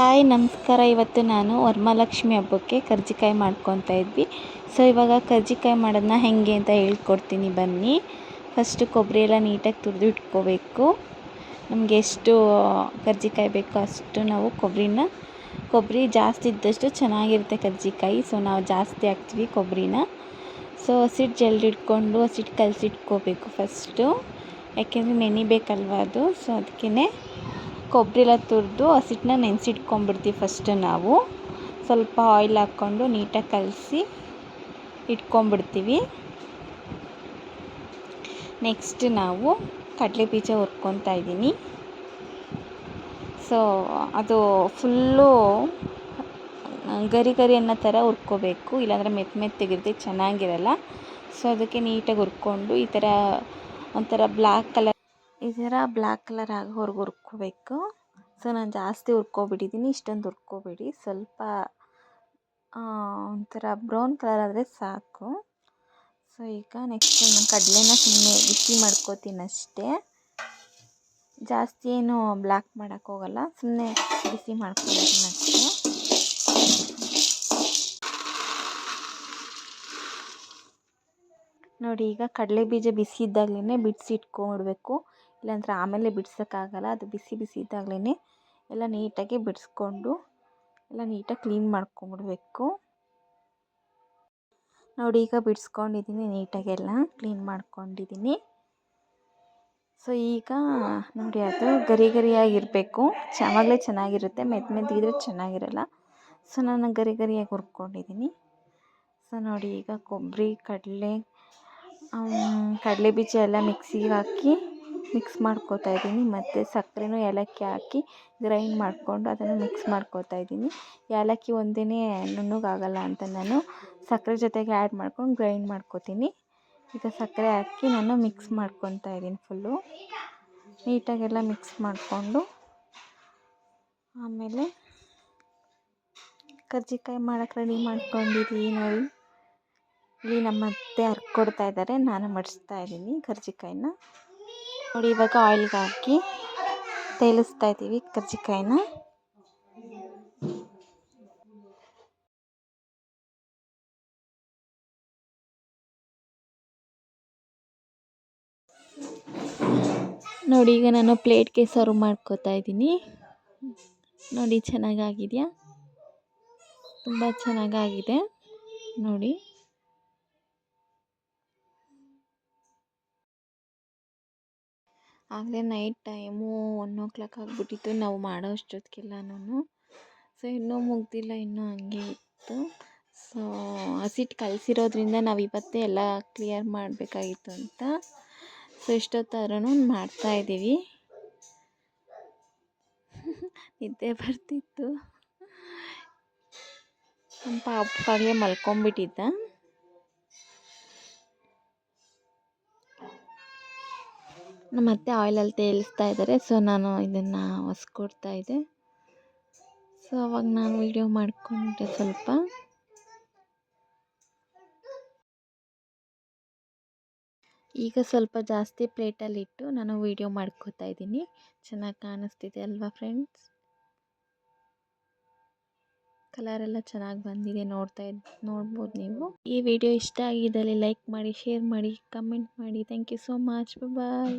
Hi, ನಮಸ್ಕಾರ. ಇವತ್ತು ನಾನು ವರಮಹಾಲಕ್ಷ್ಮಿ ಹಬ್ಬಕ್ಕೆ ಕರ್ಜಿಕಾಯಿ ಮಾಡ್ಕೊತಾ ಇದ್ವಿ. ಸೊ ಇವಾಗ ಕರ್ಜಿಕಾಯಿ ಮಾಡೋದನ್ನ ಹೇಗೆ ಅಂತ ಹೇಳ್ಕೊಡ್ತೀನಿ ಬನ್ನಿ. ಫಸ್ಟು ಕೊಬ್ಬರಿ ಎಲ್ಲ ನೀಟಾಗಿ ತುರಿದು ಇಟ್ಕೋಬೇಕು. ನಮಗೆ ಎಷ್ಟು ಕರ್ಜಿಕಾಯಿ ಬೇಕೋ ಅಷ್ಟು ನಾವು ಕೊಬ್ಬರಿನ, ಕೊಬ್ಬರಿ ಜಾಸ್ತಿ ಇದ್ದಷ್ಟು ಚೆನ್ನಾಗಿರುತ್ತೆ ಕರ್ಜಿಕಾಯಿ. ಸೊ ನಾವು ಜಾಸ್ತಿ ಹಾಕ್ತೀವಿ ಕೊಬ್ಬರಿನ. ಸೊ ಹಸಿಟ್ಟು ಜಲ್ದಿಟ್ಕೊಂಡು ಹಸಿಟ್ಟು ಕಲಸಿಟ್ಕೋಬೇಕು ಫಸ್ಟು ಯಾಕೆಂದರೆ ನೆನಿಬೇಕಲ್ವ ಅದು. ಸೊ ಅದಕ್ಕೇ ಕೊಬ್ಬರಿ ಎಲ್ಲ ತುರಿದು ಹಸಿಟ್ಟನ್ನ ನೆನೆಸಿಟ್ಕೊಂಡ್ಬಿಡ್ತೀವಿ ಫಸ್ಟ್ ನಾವು. ಸ್ವಲ್ಪ ಆಯಿಲ್ ಹಾಕ್ಕೊಂಡು ನೀಟಾಗಿ ಕಲಸಿ ಇಟ್ಕೊಂಡ್ಬಿಡ್ತೀವಿ ನೆಕ್ಸ್ಟ್ ನಾವು ಕಡಲೆ ಬೀಜ ಹುರ್ಕೊತಾ ಇದ್ದೀನಿ. ಸೊ ಅದು ಫುಲ್ಲು ಗರಿ ಗರಿ ಅನ್ನೋ ಥರ ಹುರ್ಕೋಬೇಕು, ಇಲ್ಲಾಂದರೆ ಮೆತ್ತ ಮೆತ್ತಗಿರುತ್ತೆ ಚೆನ್ನಾಗಿರಲ್ಲ. ಸೊ ಅದಕ್ಕೆ ನೀಟಾಗಿ ಹುರ್ಕೊಂಡು ಈ ಥರ ಒಂಥರ ಬ್ಲ್ಯಾಕ್ ಕಲರ್ ಈ ಥರ ಬ್ಲ್ಯಾಕ್ ಕಲರ್ ಆಗೋವರೆಗೂ ಹುರ್ಕೋಬೇಕು. ಸೊ, ನಾನು ಜಾಸ್ತಿ ಹುರ್ಕೊಬಿಟ್ಟಿದ್ದೀನಿ ಇಷ್ಟೊಂದು ಹುರ್ಕೋಬೇಡಿ. ಸ್ವಲ್ಪ ಒಂಥರ ಬ್ರೌನ್ ಕಲರ್ ಆದರೆ ಸಾಕು. ಸೊ, ಈಗ ನೆಕ್ಸ್ಟ್ ನಾನು ಕಡಲೆನ ಸುಮ್ಮನೆ ಬಿಸಿ ಮಾಡ್ಕೋತೀನಿ ಅಷ್ಟೇ. ಜಾಸ್ತಿ ಏನು ಬ್ಲ್ಯಾಕ್ ಮಾಡೋಕ್ಕೋಗಲ್ಲ ಸುಮ್ಮನೆ ಬಿಸಿ ಮಾಡ್ಕೊತೀನಿ ಅಷ್ಟೇ. ನೋಡಿ, ಈಗ ಕಡಲೆ ಬೀಜ ಬಿಸಿ ಇದ್ದಾಗಲೇ ಬಿಡಿಸಿ ಇಟ್ಕೊಂಡ್ಬಿಡ್ಬೇಕು. ಇಲ್ಲಾಂದರೆ ಆಮೇಲೆ ಬಿಡ್ಸೋಕ್ಕಾಗಲ್ಲ, ಅದು ಬಿಸಿ ಬಿಸಿ ಇದ್ದಾಗಲೇ ಎಲ್ಲ ನೀಟಾಗಿ ಬಿಡಿಸ್ಕೊಂಡು ಎಲ್ಲ ನೀಟಾಗಿ ಕ್ಲೀನ್ ಮಾಡ್ಕೊಂಬಿಡ್ಬೇಕು. ನೋಡಿ, ಈಗ ಬಿಡಿಸ್ಕೊಂಡಿದ್ದೀನಿ ನೀಟಾಗೆಲ್ಲ ಕ್ಲೀನ್ ಮಾಡ್ಕೊಂಡಿದ್ದೀನಿ. ಸೊ, ಈಗ ನೋಡಿ, ಅದು ಗರಿ ಗರಿಯಾಗಿರಬೇಕು. ಆವಾಗಲೇ ಚೆನ್ನಾಗಿರುತ್ತೆ ಮೆತ್ತ ಮೆತ್ತಗಿದ್ರೆ ಚೆನ್ನಾಗಿರಲ್ಲ. ಸೊ, ನಾನು ಗರಿ ಗರಿಯಾಗಿ ಹುರ್ಕೊಂಡಿದ್ದೀನಿ. ಸೊ, ನೋಡಿ, ಈಗ ಕೊಬ್ಬರಿ, ಕಡಲೆ ಕಡಲೆ ಬೀಜ ಎಲ್ಲ ಮಿಕ್ಸಿಗೆ ಹಾಕಿ ಮಿಕ್ಸ್ ಮಾಡ್ಕೊಳ್ತಾ ಇದ್ದೀನಿ. ಮತ್ತು ಸಕ್ಕರೆನೂ ಏಲಕ್ಕಿ ಹಾಕಿ ಗ್ರೈಂಡ್ ಮಾಡಿಕೊಂಡು ಅದನ್ನು ಮಿಕ್ಸ್ ಮಾಡ್ಕೋತಾ ಇದ್ದೀನಿ. ಏಲಕ್ಕಿ ಒಂದೇ ನುಣ್ಣಗಾಗಲ್ಲ ಅಂತ ನಾನು ಸಕ್ಕರೆ ಜೊತೆಗೆ ಆ್ಯಡ್ ಮಾಡ್ಕೊಂಡು ಗ್ರೈಂಡ್ ಮಾಡ್ಕೊತೀನಿ. ಈಗ ಸಕ್ಕರೆ ಹಾಕಿ ನಾನು ಮಿಕ್ಸ್ ಮಾಡ್ಕೊತಾ ಇದ್ದೀನಿ ಫುಲ್ಲು. ನೀಟಾಗೆಲ್ಲ ಮಿಕ್ಸ್ ಮಾಡಿಕೊಂಡು ಆಮೇಲೆ ಕರ್ಜಿಕಾಯಿ ಮಾಡೋಕ್ಕೆ ರೆಡಿ ಮಾಡ್ಕೊಂಡಿದ್ದೀನಿ ನೋಡಿ. ಇಲ್ಲಿ ನಮ್ಮ ಅತ್ತೆ ಹರ್ಕೊಡ್ತಾ ಇದ್ದಾರೆ. ನಾನು ಮಡಿಸ್ತಾ ಇದ್ದೀನಿ ಕರ್ಜಿಕಾಯಿನ. ನೋಡಿ, ಇವಾಗ ಆಯಿಲ್ಗೆ ಹಾಕಿ ತೇಲಿಸ್ತಾ ಇದ್ದೀವಿ ಕರ್ಜಿಕಾಯಿನ. ನೋಡಿ, ಈಗ ನಾನು ಪ್ಲೇಟ್ಗೆ ಸರ್ವ್ ಮಾಡ್ಕೋತಾ ಇದ್ದೀನಿ. ನೋಡಿ, ಚೆನ್ನಾಗಾಗಿದೆಯಾ? ತುಂಬ ಚೆನ್ನಾಗಾಗಿದೆ. ನೋಡಿ. ಆಗಲೇ night time one o'clock ಆಗಿಬಿಟ್ಟಿತ್ತು. ನಾವು ಮಾಡೋ ಅಷ್ಟೊತ್ತಿಗೆಲ್ಲನೂ ಸೊ ಇನ್ನೂ ಮುಗ್ದಿಲ್ಲ, ಇನ್ನೂ ಹಂಗೆ ಇತ್ತು. ಸೊ ಹಸಿಟ್ಟು ಕಲಸಿರೋದ್ರಿಂದ ನಾವು ಇವತ್ತೇ ಎಲ್ಲ ಕ್ಲಿಯರ್ ಮಾಡಬೇಕಾಗಿತ್ತು ಅಂತ. ಸೊ ಇಷ್ಟೊತ್ತಾದ್ರೂ ಮಾಡ್ತಾಯಿದ್ದೀವಿ ನಿದ್ದೆ ಬರ್ತಿತ್ತು. ನಮ್ಮ ಪಾಪಗಾಗಲೇ ಮಲ್ಕೊಂಬಿಟ್ಟಿದ್ದ. ನಮ್ಮ ಆಯಿಲಲ್ಲಿ ತೇಲಿಸ್ತಾ ಇದ್ದಾರೆ. ಸೊ ನಾನು ಇದನ್ನು ಹೊಸ್ಕೊಡ್ತಾ ಇದ್ದೆ. ಸೊ ಅವಾಗ ನಾನು ವೀಡಿಯೋ ಮಾಡಿಕೊಂಡೆ ಸ್ವಲ್ಪ. ಈಗ ಸ್ವಲ್ಪ ಜಾಸ್ತಿ ಪ್ಲೇಟಲ್ಲಿಟ್ಟು ನಾನು ವೀಡಿಯೋ ಮಾಡ್ಕೋತಾ ಇದ್ದೀನಿ. ಚೆನ್ನಾಗಿ ಕಾಣಿಸ್ತಿದೆ ಅಲ್ವಾ ಫ್ರೆಂಡ್ಸ್ ಕಲರ್ ಎಲ್ಲ ಚೆನ್ನಾಗಿ ಬಂದಿದೆ ನೋಡ್ತಾ ಇದ್, ನೋಡ್ಬೋದು ನೀವು. ಈ ವಿಡಿಯೋ ಇಷ್ಟ ಆಗಿದ್ದಲ್ಲಿ ಲೈಕ್ ಮಾಡಿ ಶೇರ್ ಮಾಡಿ ಕಮೆಂಟ್ ಮಾಡಿ. Thank you so much bye